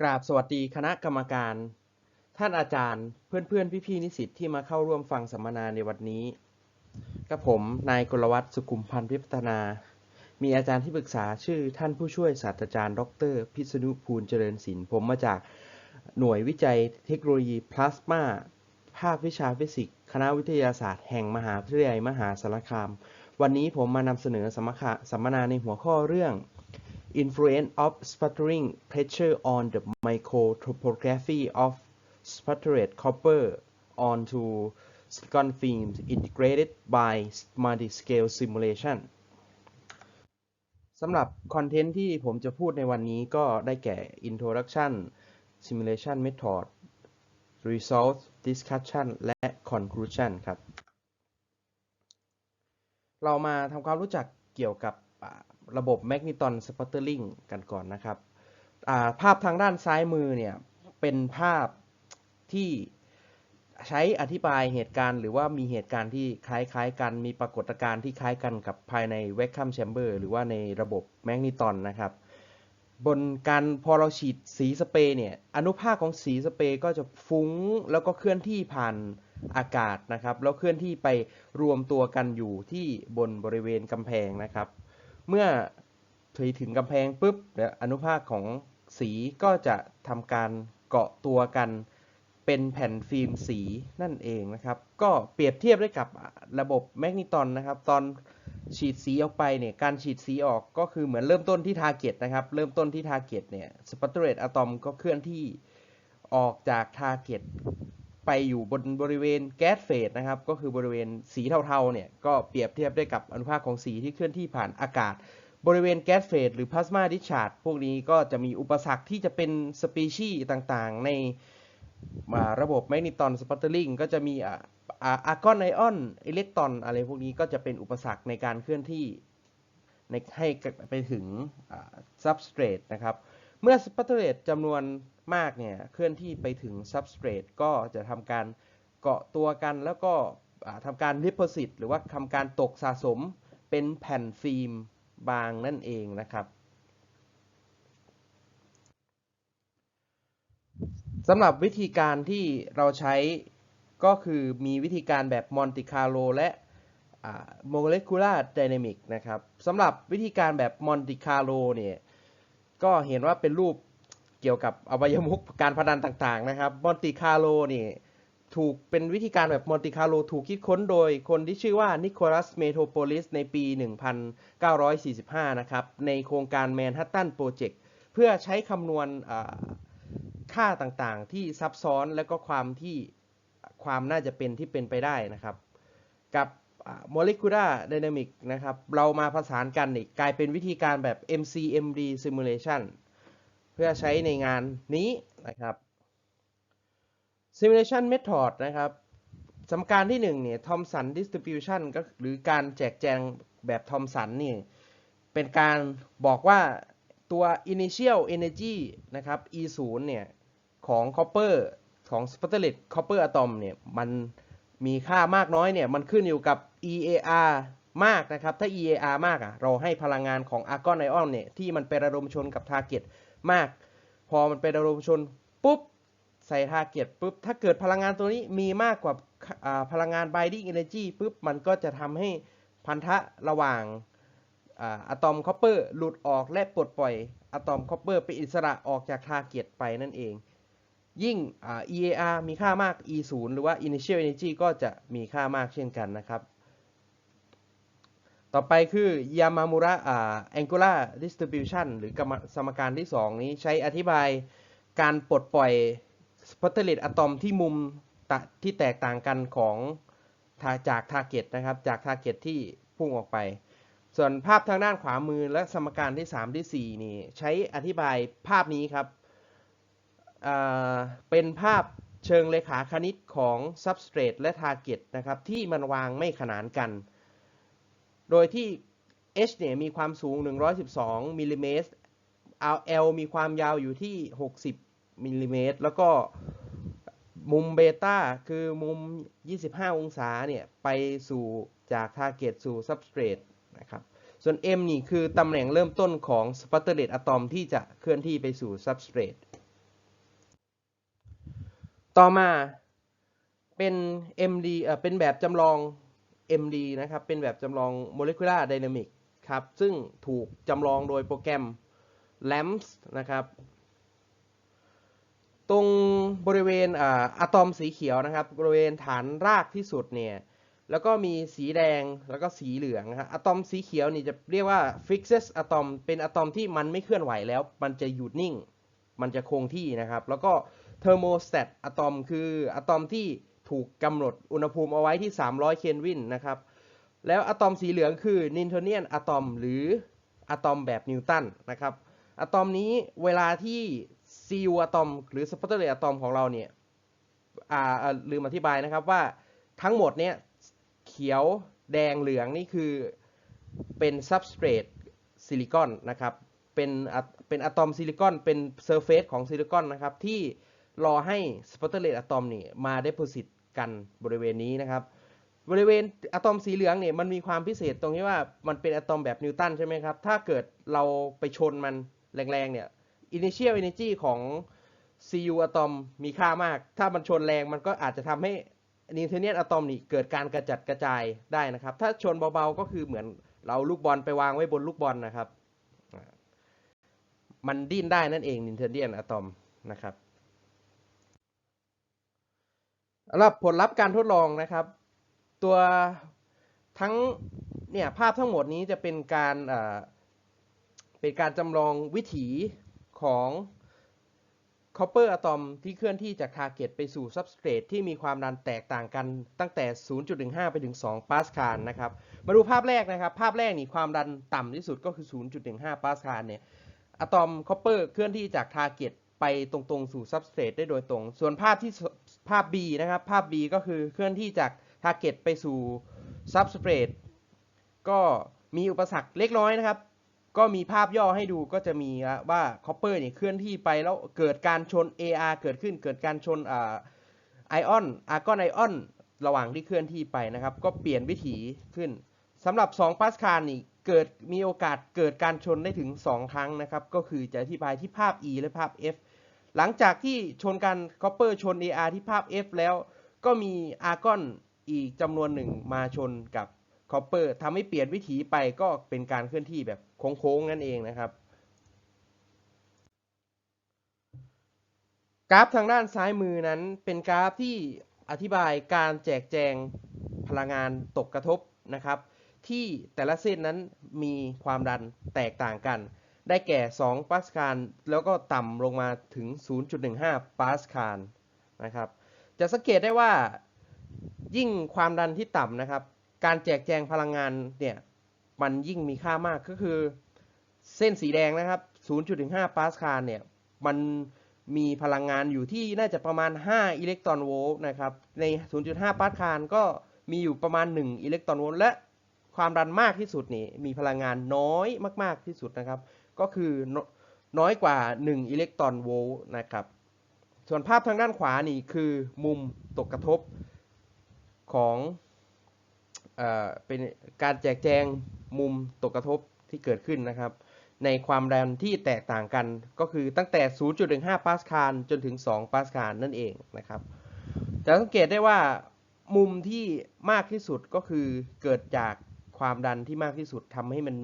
กราบสวัสดีคณะกรรมการ ท่านอาจารย์ เพื่อนๆพี่ๆนิสิตที่มาเข้าร่วมฟังสัมมนาในวันนี้กับผมนายกลวัฒน์สุขุมพันธ์พิพัฒนา มีอาจารย์ที่ปรึกษาชื่อท่านผู้ช่วยศาสตราจารย์ ดร พิษณุภูลเจริญศิลป์ผมมาจากหน่วยวิจัยเทคโนโลยีพลาสมาภาควิชาฟิสิกส์คณะวิทยาศาสตร์แห่งมหาวิทยาลัยมหาสารคาม วันนี้ผมมานำเสนอสมมนาสัมมนาในหัวข้อเรื่อง influence of sputtering pressure on the microtopography of sputtered copper onto silicon films integrated by multi-scale simulation สำหรับคอนเทนต์ที่ผมจะพูดในวันนี้ก็ได้แก่ introduction simulation method result discussion และ conclusion ครับ เรามาทำความรู้จักเกี่ยวกับ ระบบแมกนิตอนสปัตเตอร์ลิงกันก่อนนะครับาภาพทางด้านซ้ายมือเนี่ยเป็นภาพที่ใช้อธิบายเหตุการณ์ หรือว่ามีเหตุการณ์ที่คล้ายๆกันมีปรากฏการณ์ที่คล้ายกันกับภายใน vacuum chamber หรือว่าในระบบแมกนิตอนนะครับบนการพอเราฉีดสีสเปรย์เนี่ยอนุภาคของสีสเปรย์ก็จะฟุ้งแล้วก็เคลื่อนที่ผ่านอากาศนะครับ แล้วเคลื่อนที่ไปรวมตัวกันอยู่ที่บนบริเวณกำแพงนะครับ เมื่อถึงถึงกำแพงปุ๊บเนี่ยอนุภาคของสีก็จะทำการเกาะตัวกันเป็นแผ่นฟิล์มสีนั่นเองนะครับ ก็เปรียบเทียบได้กับระบบแมกนิตอนนะครับ ตอนฉีดสีออกไปเนี่ยการฉีดสีออกก็คือเหมือนเริ่มต้นที่ทาร์เก็ตนะครับ เริ่มต้นที่ทาร์เก็ตเนี่ยสปัตเตอร์เรตอะตอมก็เคลื่อนที่ออกจากทาร์เก็ต ไปอยู่บนบริเวณแก๊สเฟสนะครับ ก็คือบริเวณสีเทาๆเนี่ยก็เปรียบเทียบได้กับอนุภาคของสีที่เคลื่อนที่ผ่านอากาศ บริเวณแก๊สเฟสหรือพลาสมาดิชาร์ดพวกนี้ก็จะมีอุปสรรคที่จะเป็นสปีชีส์ต่างๆ ในอ่าระบบแมกนิตอนสปัตเตอร์ลิงก็จะมีอ่าอ่าอาร์กอนไอออนอิเล็กตรอนอะไรพวกนี้ก็จะเป็นอุปสรรคในการเคลื่อนที่ในให้ไปถึงซับสเตรตนะครับ เมื่อสปัตเตอร์เรตจำนวน มากเนี่ยเคลื่อนที่ไปถึงซับสเตรตก็จะทำการเกาะตัวกันแล้วก็ทำการดิ p อ s ิตหรือว่าทำการตกสะสมเป็นแผ่นฟิล์มบางนั่นเองนะครับสำหรับวิธีการที่เราใช้ก็คือมีวิธีการแบบ Monte Carlo และ Molecular Dynamics นะครับสำหรับวิธีการแบบ Monte Carlo เนี่ยก็เห็นว่าเป็นรูป เกี่ยวกับอวัยมุขการพนันต่างๆนะครับ Monte Carlo นี่ถูกเป็นวิธีการแบบ Monte Carlo ถูกคิดค้นโดยคนที่ชื่อว่านิโคลัสเมโทโพลิสในปี 1945 นะครับในโครงการ Manhattan Project เพื่อใช้คำนวณค่าต่างๆ ที่ซับซ้อนและก็ความที่ความน่าจะเป็นที่เป็นไปได้นะครับ กับ molecular dynamic นะครับเรามาผสานกันอีกกลายเป็นวิธีการแบบ MCMD simulation เพื่อใช้ในงานนี้นะครับ simulation method นะครับสมการที่1เนี่ย Thomson distribution ก็หรือการแจกแจงแบบทอมสันนี่เป็นการบอกว่าตัว initial energy นะครับ E 0เนี่ย ของ copper ของ sputtered copper atom เนี่ย มันมีค่ามากน้อยเนี่ย มันขึ้นอยู่กับ EAR มากนะครับ ถ้า EAR มากอะ เราให้พลังงานของ argon ion เนี่ย ที่มันไประดมชนกับ target มาก พอมันไประดมชนปุ๊บ ใส่ target ปุ๊บ ถ้าเกิดพลังงานตัวนี้มีมากกว่าพลังงาน binding energy ปุ๊บ มันก็จะทำให้พันธะระหว่างอะตอมคอปเปอร์หลุดออกและปลดปล่อยอะตอมคอปเปอร์เป็นอิสระออกจากทาร์เกตไปนั่นเอง ยิ่ง EAR มีค่ามาก E 0 หรือว่า Initial Energy ก็จะมีค่ามากเช่นกันนะครับ ต่อไปคือ Yamamura Angular Distribution หรือกรรมสมการที่ 2 นี้ใช้อธิบายการปลดปล่อย Sputtered Atom ที่มุมที่แตกต่างกันของจาก Target นะครับจาก Target ที่พุ่งออกไป ส่วนภาพทางด้านขวามือและสมการที่ 3 ที่ 4 นี่ใช้อธิบายภาพนี้ครับเป็นภาพเชิงเลขาคณิตของ substrate และ target นะครับที่มันวางไม่ขนานกัน โดยที่ h เนี่ยมีความสูง 112มิลลิเมตร L มีความยาวอยู่ที่ 60มิลลิเมตร แล้วก็มุมเบต้าคือมุม 25 องศาเนี่ยไปสู่จาก target สู่ substrate นะครับส่วน m นี่คือตำแหน่งเริ่มต้นของ sputtered atom ที่จะเคลื่อนที่ไปสู่ substrate ต่อมาเป็น MD เอ่อเป็นแบบจำลอง MD นะครับ เป็นแบบจำลอง Molecular Dynamic ครับ ซึ่งถูกจำลองโดยโปรแกรม LAMMPS นะครับ ตรงบริเวณอะตอมสีเขียวนะครับ บริเวณฐานรากที่สุดเนี่ย แล้วก็มีสีแดงแล้วก็สีเหลืองนะครับอะตอมสีเขียวนี่จะเรียกว่า fixed atom เป็นอะตอมที่มันไม่เคลื่อนไหวแล้ว มันจะหยุดนิ่ง มันจะคงที่นะครับ แล้วก็ thermostat อะตอมคืออะตอมที่ ถูกกำหนดอุณหภูมิเอาไว้ที่ 300 เคลวินนะครับ แล้วอะตอมสีเหลืองคือนิวท o เนียนอะตอมหรืออะตอมแบบนิวตันนะครับอะตอมนี้เวลาที่ซีลอะตอมหรือสปอตเตอร์เลอะตอมของเราเนี่ยอ่าลืมอธิบายนะครับว่าทั้งหมดเนี่ยเขียวแดงเหลืองนี่คือเป็น substrate ซิลิคอนนะครับเป็นเป็นอะตอมซิลิคอนเป็นเซอร์เฟซของซิลิคอนนะครับที่ รอให้สปอตเตอร์เลอะตอมนี่มาเด p o s i t กันบริเวณนี้นะครับ บริเวณอะตอมสีเหลืองเนี่ยมันมีความพิเศษตรงที่ว่ามันเป็นอะตอมแบบนิวตันใช่ไหมครับ ถ้าเกิดเราไปชนมันแรงๆเนี่ย initial energy ของ Cu อะตอมมีค่ามาก ถ้ามันชนแรงมันก็อาจจะทำให้นิวเทเนียนอะตอมนี่เกิดการกระจัดกระจายได้นะครับ ถ้าชนเบาๆก็คือเหมือนเราลูกบอลไปวางไว้บนลูกบอลนะครับ มันดิ้นได้นั่นเองนิวเทเนียนอะตอมนะครับ สำหรับผลลัพธ์การทดลองนะครับ ตัวทั้งเนี่ยภาพทั้งหมดนี้จะเป็นการเป็นการจำลองวิถีของ copper อะตอมที่เคลื่อนที่จาก target ไปสู่ substrate ที่มีความดันแตกต่างกันตั้งแต่ 0.15 ไปถึง 2 ปาสคาลนะครับ มาดูภาพแรกนะครับ ภาพแรกนี่ความดันต่ำที่สุดก็คือ 0.15 ปาสคาลเนี่ยอะตอม copper เคลื่อนที่จาก target ไปตรงๆ สู่ substrate ได้โดยตรง ส่วนภาพที่ ภาพ B นะครับ ภาพ B ก็คือเคลื่อนที่จาก target ไปสู่ substrate ก็มีอุปสรรคเล็กน้อยนะครับ ก็มีภาพย่อให้ดูก็จะมีว่า copper เนี่ยเคลื่อนที่ไปแล้วเกิดการชน AR เกิดขึ้นเกิดการชนอ่าไอออนอาร์กอนไอออนระหว่างที่เคลื่อนที่ไปนะครับ ก็เปลี่ยนวิถีขึ้นสำหรับ2ปาสคาลนี่เกิดมีโอกาสเกิดการชนได้ถึง 2 ครั้งนะครับ ก็คือจะอธิบายที่ภาพ E และภาพ F หลังจากที่ชนกัน copper ชน AR ที่ภาพ F แล้วก็มีอาร์กอนอีกจำนวนหนึ่งมาชนกับ copper ทำให้เปลี่ยนวิถีไปก็เป็นการเคลื่อนที่แบบโค้งๆนั่นเองนะครับ กราฟทางด้านซ้ายมือนั้นเป็นกราฟที่อธิบายการแจกแจงพลังงานตกกระทบนะครับ ที่แต่ละเส้นนั้นมีความดันแตกต่างกัน ได้แก่ 2 ปาสคาล แล้วก็ต่ำลงมาถึง 0.15 ปาสคาลนะครับ จะสังเกตได้ว่ายิ่งความดันที่ต่ำนะครับ การแจกแจงพลังงานเนี่ย มันยิ่งมีค่ามากก็คือ เส้นสีแดงนะครับ 0.15 ปาสคาลเนี่ย มันมีพลังงานอยู่ที่น่าจะประมาณ 5 อิเล็กตรอนโวลต์นะครับ ใน 0.5 ปาสคาลก็มีอยู่ประมาณ 1 อิเล็กตรอนโวลต์และความดันมากที่สุดนี่มีพลังงานน้อยมาก ๆที่สุดนะครับ ก็คือน้อยกว่า 1 อิเล็กตรอนโวลต์นะครับ ส่วนภาพทางด้านขวานี่คือมุมตกกระทบของเอเป็นการแจกแจงมุมตกกระทบที่เกิดขึ้นนะครับ ในความแรงที่แตกต่างกันก็คือตั้งแต่ 0.15 ปาสคาลจนถึง 2 ปาสคาลนั่นเองนะครับจะสังเกตได้ว่ามุมที่มากที่สุดก็คือเกิดจากความดันที่มากที่สุดทำให้มัน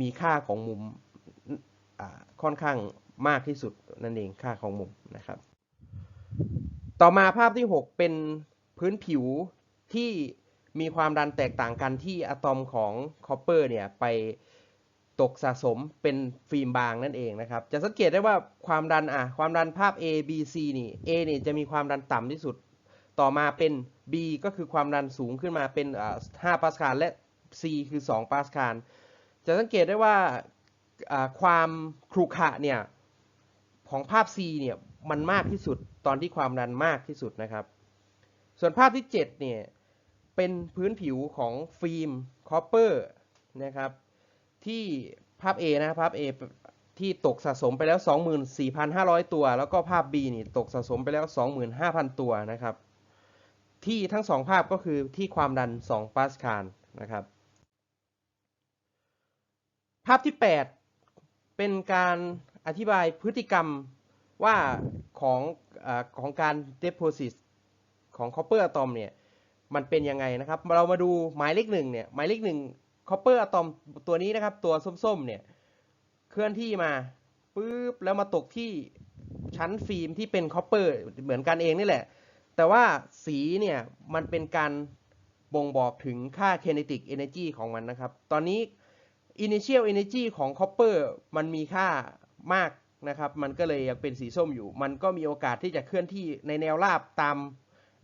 มีค่าของมุม ค่อนข้างมากที่สุดนั่นเองค่าของมุมนะครับ ต่อมาภาพที่ 6 เป็นพื้นผิวที่มีความดันแตกต่างกันที่อะตอมของคอปเปอร์เนี่ยไปตกสะสมเป็นฟิล์มบางนั่นเองนะครับ จะสังเกตได้ว่าความดันอะความดันภาพ A B C นี่ A นี่จะมีความดันต่ำที่สุด ต่อมาเป็น B ก็คือความดันสูงขึ้นมาเป็น 5 ปาสคาลและ C คือ 2 ปาสคาล จะสังเกตได้ว่า ความครุขระเนี่ยของภาพ C เนี่ยมันมากที่สุดตอนที่ความดันมากที่สุดนะครับ ส่วนภาพที่ 7 เนี่ยเป็นพื้นผิวของฟิล์มคอปเปอร์นะครับที่ภาพ A นะภาพ A ที่ตกสะสมไปแล้ว 24,500 ตัว แล้วก็ภาพ B นี่ตกสะสมไปแล้ว 25,000 ตัวนะครับ ที่ทั้งสองภาพก็คือที่ความดัน 2 ปาสคาลนะครับ ภาพที่ 8 เป็นการอธิบายพฤติกรรมว่าของอของการ deposit ของ copper atom เนี่ยมันเป็นยังไงนะครับ เรามาดูหมายเลขหนึ่งเนี่ยหมายเลขหนึ่ง copper atom ตัวนี้นะครับ ตัวส้มๆเนี่ยเคลื่อนที่มาปุ๊บแล้วมาตกที่ชั้นฟิล์มที่เป็น copper เหมือนกันเองนี่แหละ แต่ว่าสีเนี่ยมันเป็นการบ่งบอกถึงค่า kinetic energy ของมันนะครับ ตอนนี้ initial energy ของ copper มันมีค่ามากนะครับ มันก็เลยยังเป็นสีส้มอยู่ มันก็มีโอกาสที่จะเคลื่อนที่ในแนวราบตาม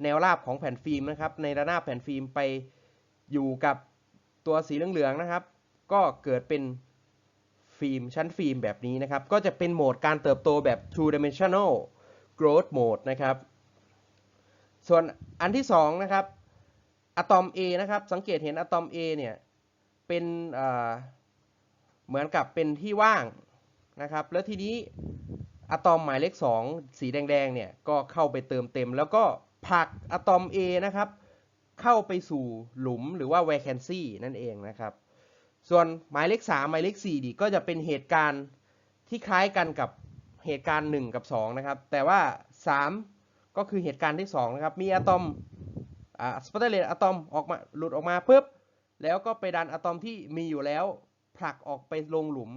แนวราบของแผ่นฟิล์มนะครับ ในระนาบแผ่นฟิล์มไปอยู่กับตัวสีเหลืองๆนะครับ ก็เกิดเป็นฟิล์มชั้นฟิล์มแบบนี้นะครับ ก็จะเป็นโหมดการเติบโตแบบ two dimensional growth mode นะครับ ส่วนอันที่สองนะครับอะตอม A นะครับ สังเกตเห็นอะตอม A เนี่ย เป็นอ เหมือนกับเป็นที่ว่างนะครับ แล้วทีนี้อะตอมหมายเลข 2 สีแดงๆเนี่ยก็เข้าไปเติมเต็ม แล้วก็ผลักอะตอม A นะครับเข้าไปสู่หลุมหรือว่า vacancy นั่นเองนะครับ ส่วนหมายเลข 3 หมายเลข4ดีก็จะเป็นเหตุการณ์ที่คล้ายกันกับเหตุการณ์ 1 กับ 2 นะครับ แต่ว่า 3 ก็คือเหตุการณ์ที่ 2 นะครับ มีอะตอมอ่าสปอตเตเลตอะตอมออกมาหลุดออกมาปุ๊บแล้วก็ไปดันอะตอมที่มีอยู่แล้ว ผลักออกไปลงหลุม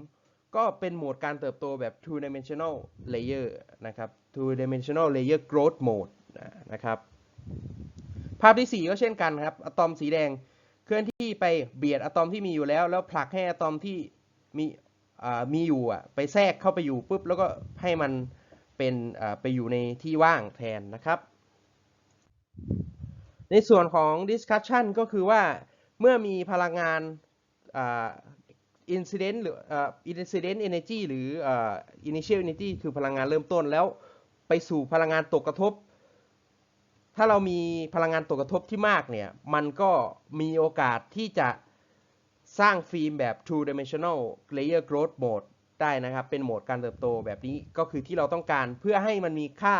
ก็เป็นโหมดการเติบโตแบบ two dimensional layer นะครับ two dimensional layer growth mode นะครับ ภาพที่ 4 ก็เช่นกันครับ อะตอมสีแดงเคลื่อนที่ไปเบียดอะตอมที่มีอยู่แล้ว แล้วผลักให้อะตอมที่มีอ่ามีอยู่อะไปแทรกเข้าไปอยู่ปุ๊บแล้วก็ให้มันเป็นไปอยู่ในที่ว่างแทนนะครับ ในส่วนของ discussion ก็คือว่าเมื่อมีพลังงาน incident หรืออ่า incident energy หรืออ่า initial energy คือพลังงานเริ่มต้นแล้วไปสู่พลังงานตกกระทบ ถ้าเรามีพลังงานตกกระทบที่มากเนี่ย มันก็มีโอกาสที่จะสร้างฟิล์มแบบ two dimensional layer growth mode ได้นะครับ เป็นโหมดการเติบโตแบบนี้ก็คือที่เราต้องการเพื่อให้มันมีค่า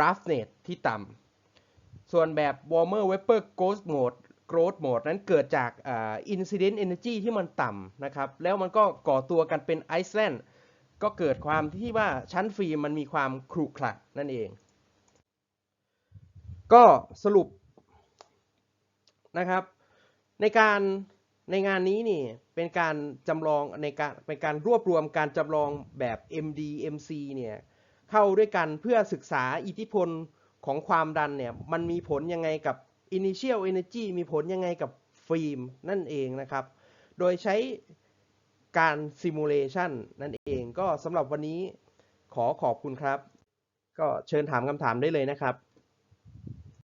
roughness ที่ต่ำส่วนแบบ warmer vapor growth mode growth mode นั้นเกิดจากอ่า incident energy ที่มันต่ำนะครับ แล้วมันก็ก่อตัวกันเป็น Iceland ก็เกิดความที่ว่าชั้นฟิล์มมันมีความขรุขระนั่นเอง ก็สรุปนะครับ ในการในงานนี้นี่เป็นการจำลองในการเป็นการรวบรวมการจำลองแบบ MD MC เนี่ยเข้าด้วยกันเพื่อศึกษาอิทธิพลของความดันเนี่ยมันมีผลยังไงกับ initial energy มีผลยังไงกับฟิล์มนั่นเองนะครับ โดยใช้การ simulation นั่นเองก็สำหรับวันนี้ขอขอบคุณครับ ก็เชิญถามคำถามได้เลยนะครับ